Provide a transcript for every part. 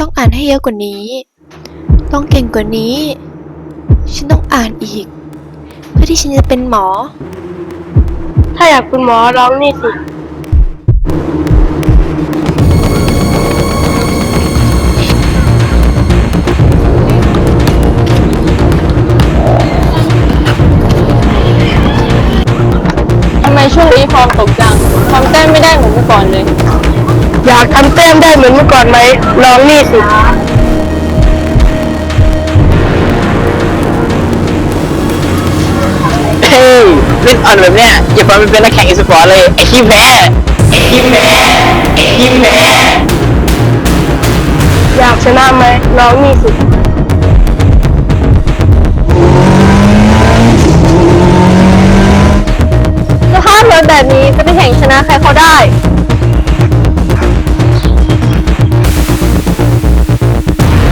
ต้องอ่านให้เยอะกว่านี้ ต้องเก่งกว่านี้ ฉันต้องอ่านอีก เพื่อที่ฉันจะเป็นหมอ ถ้าอยากเป็นหมอร้องนี่สิทำไมช่วงนี้ฟอร์มตกจังทำแต้มไม่ได้เหมือนเมื่อก่อนเลย ทำแต้มได้เหมือนเมื่อก่อนไหมลองนี่สิเฮ้ยเล่นอ่อนแบบเนี้ยอย่าฟังมันเป็นนักแข่งอีสปอร์ตเลย ไอ้ขี้แพ้ไอ้ขี้แพ้ไอ้ขี้แพ้อยากชนะไหมลองนี่สิสภาพรถแบบนี้จะไปแข่งชนะใครเขาได้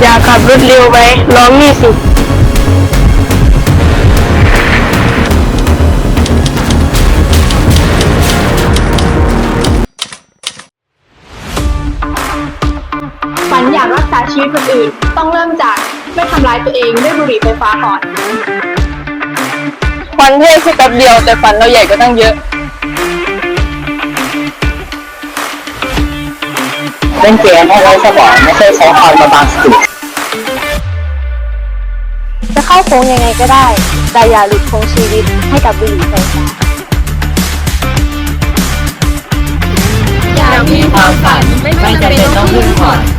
อยากขับรถเร็วไหมลองนี่สิฝันอยากรักษาชีวิตคนอื่น ต้องเริ่มจากไม่ทำร้ายตัวเองด้วยบุหรี่ไฟฟ้าก่อนฟันเท่แค่แป๊บเดียวแต่ฝันเราใหญ่ก็ตั้งเยอะ เล่นเกมให้ไร้สมองไม่ใช่ใช้ความมาบางสติจะเข้า โค้งยังไงก็ได้ แต่อย่าหลุดโค้งชีวิตให้กับบุหรี่ไฟฟ้าอยากมีความฝันไม่จำเป็นต้องพึ่งพอน